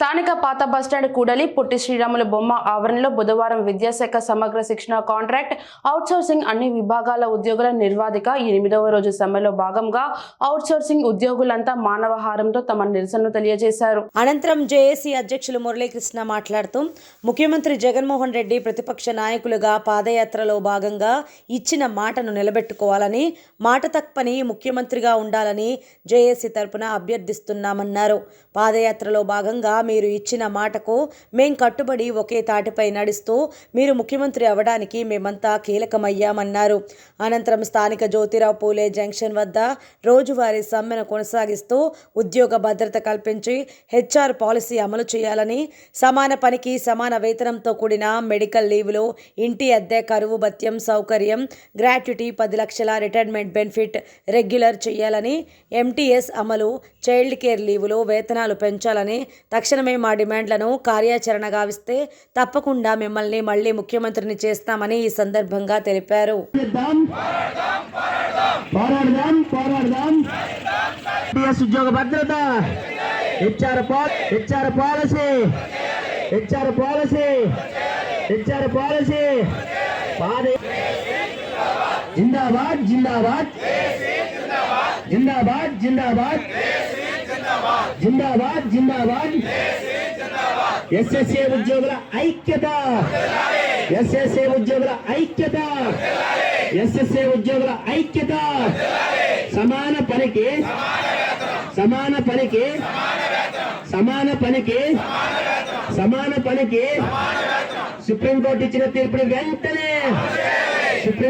స్థానిక పాత బస్టాండ్ కూడలి పుట్టి శ్రీరాములు బొమ్మ ఆవరణలో బుధవారం విద్యాశాఖ సమగ్ర శిక్షణ కాంట్రాక్ట్ అవుట్సోర్సింగ్ అన్ని విభాగాల ఉద్యోగుల నిర్వాధిక ఎనిమిదవ రోజు సమ్మెలో భాగంగా అవుట్సోర్సింగ్ ఉద్యోగులంతా మానవహారంతో తమ నిరసనను తెలియజేశారు. అనంతరం జేఏసీ అధ్యక్షులు మురళీకృష్ణ మాట్లాడుతూ ముఖ్యమంత్రి జగన్మోహన్ రెడ్డి ప్రతిపక్ష నాయకులుగా పాదయాత్రలో భాగంగా ఇచ్చిన మాటను నిలబెట్టుకోవాలని మాట తప్పని ముఖ్యమంత్రిగా ఉండాలని జేఏసీ తరపున అభ్యర్థిస్తున్నామన్నారు. పాదయాత్రలో భాగంగా మీరు ఇచ్చిన మాటకు మేం కట్టుబడి ఒకే తాటిపై నడుస్తూ మీరు ముఖ్యమంత్రి అవడానికి మేమంతా కీలకమయ్యామన్నారు. అనంతరం స్థానిక జ్యోతిరావు పూలే జంక్షన్ వద్ద రోజువారీ సమ్మెను కొనసాగిస్తూ ఉద్యోగ భద్రత కల్పించి హెచ్ఆర్ పాలసీ అమలు చేయాలని సమాన పనికి సమాన వేతనంతో కూడిన మెడికల్ లీవులు ఇంటి అద్దె కరువు భత్యం సౌకర్యం గ్రాట్యుటీ పది లక్షల రిటైర్మెంట్ బెనిఫిట్ రెగ్యులర్ చేయాలని ఎంటీఎస్ అమలు చైల్డ్ కేర్ లీవులు వేతనాలు పెంచాలని తక్షణ తక్షణమే మా డిమాండ్లను కార్యాచరణ గావిస్తే తప్పకుండా మిమ్మల్ని మళ్ళీ ముఖ్యమంత్రిని చేస్తామని ఈ సందర్భంగా తెలిపారు. ఉద్యోగ భద్రత HR HR policy HR policy HR policy. జిందాబాద్ జిందాబాద్ జిందాబాద్. జిందాబాద్ జిందాబాద్. జిందాబాద్ జిందాబాద్. ఎస్ఎస్ఏ ఉద్యోగుల ఐక్యత. ఎస్ఎస్ఏ ఉద్యోగుల ఐక్యత. ఎస్ఎస్ఏ ఉద్యోగుల ఐక్యత. సమాన పనికి సమాన పనికి సమాన పనికి సమాన పనికి. సుప్రీంకోర్టు ఇచ్చిన తీర్పుని వెంటనే సుప్రీం